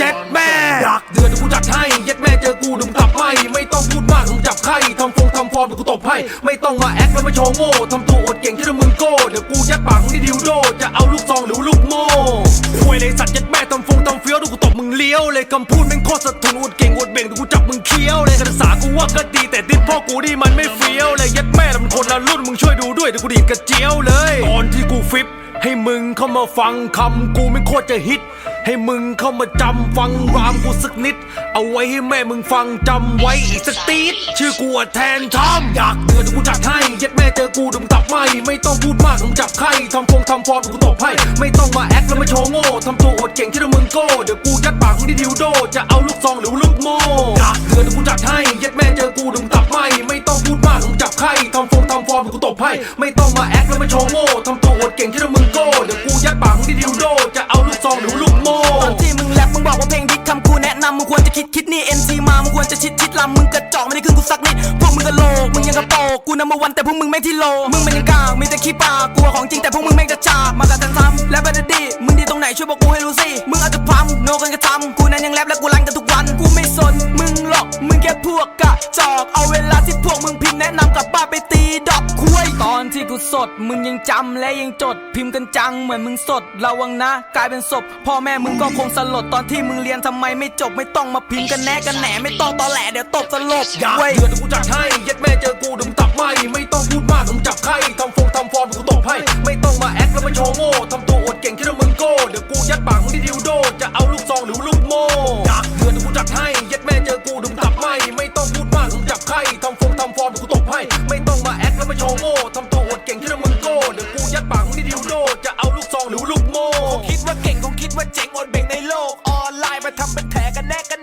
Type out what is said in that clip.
เจ็ดแม่อยากเดือดเดี๋ยวกูจัดให้เย็ดแม่เจอกูเดึงตับไม่ไม่ต้องพูดมากถึงจับไข้ทำฟงทำฟอร์มเดี๋ยวกูตบให้ ไม่ต้องมาแอคแล้วมาโชว์โง่ทำตัวอวดเก่งที่มึงโก้เดี๋ยวกูยัดปากมึงที่ดิวโดจะเอาลูกซองหรือลูกโม่ควยเลยสัตว์เย็ดแม่ทำฟงทำเฟี้ยวเดี๋ยวกูตบมึงเลี้ยวเลยคำพูดแม่งโคตรสะทุนอวดเก่งอวดเบ่งเดี๋ยวกูจับมึงเคี้ยวเลยการศึกษากูว่าก็ดีแต่ติดพ่อกูนี่มันไม่เฟี้ยวเลยเย็ดแม่มันคนละรุ่นมึงช่วยดูด้วยเดี๋ยวกูดีดกระเจียวเลย ตอนที่กูฟิป ให้มึงเข้ามาฟังคำกูไม่โคตรจะฮิต ให้มึงเข้ามาจำฟังรามกูสักนิด เอาไว้ให้แม่มึงฟังจำไว้อีกสักตีดชื่อกูอะแทนทอมอยากเดือดกูจัดให้เย็ดแม่เจอกูดึงตับไม่ไม่ต้องพูดมากถึงจับไข้ทำฟงทำฟอร์มเดี๋ยวกูตบให้ไม่ต้องมาแอคแล้วมาโชว์โง่ทำตัวอดเก่งที่มึงโก้เดี๋ยวกูยัดปากมึงที่ดิวโด จะเอาลูกซองหรือลูกโม่อยากเดือดกูจัดให้เย็ดแม่เจอกูดึงตับไม่ไไม่ต้องมาแอคแล้วมาโชว์โง่ทำตัวอวดเก่งที่เรามึงโก้เดี๋ยวกูยัดปากมึงที่ดิวโด จะเอาลูกซองหรือลูกโม่ตอนที่มึงแรปมึงบอกว่าเพลงดิกคำกูแนะนำมึงควรจะคิดคิดนี่ NC มามึงควรจะชิดชิดลำมึงกระจอกไม่ได้ขึ้นกูสักนิดพวกมึงกะโลกมึงยังกระโปกกูนัมเบอร์วันแต่พวกมึงไม่ที่โลมึงมันยังกากมีแต่ขี้ปากกลัวของจริงแต่พวกมึงไม่งกระจามากับทันซ้ำและบันดีมึงดีตรงไหนช่วยบอกกูให้รู้สิมึงอาจจะพังโนกันกระทำ พวกกระจอก เอาเวลาที่พวกมึงพิมพ์แนะนำกลับบ้านไปตีดอกคุยตอนที่กูสด มึงยังจำและยังจด พิมพ์กันจังเหมือนมึงสดระวังนะ กลายเป็นศพพ่อแม่มึงก็คงสลดตอนที่มึงเรียนทำไมไม่จบไม่ต้องมาพิมพ์กันแนะกันแหนไม่ต้องตอแหลเดี๋ยวตบสลบอยากเว้ยเดือดกูจัดให้เย็ดแม่เจอกูดึงตับไม่ไม่ต้องพูดมากถึงจับไข้ทำฟงทำฟอร์มเดี๋ยวกูตบให้ไม่ต้องมาแอคแล้วมาโชว์โง่ทำตัวอวดเก่งที่มึงโก้เดี๋ยวกูยัดปากมึงที่ดิวโดจะเอาลูกซองหรือลูกโม่ แล้วมาโชว์โง่ทำตัวอวดเก่งที่มึงโก้เดี๋ยวกูยัดปากมึงที่ดิวโดจะเอาลูกซองหรือลูกโม่คงคิดว่าเก่งคงคิดว่าเจ๋งอดเบ่งในโลกออนไลน์มาทำเป็นแถกันแน่ก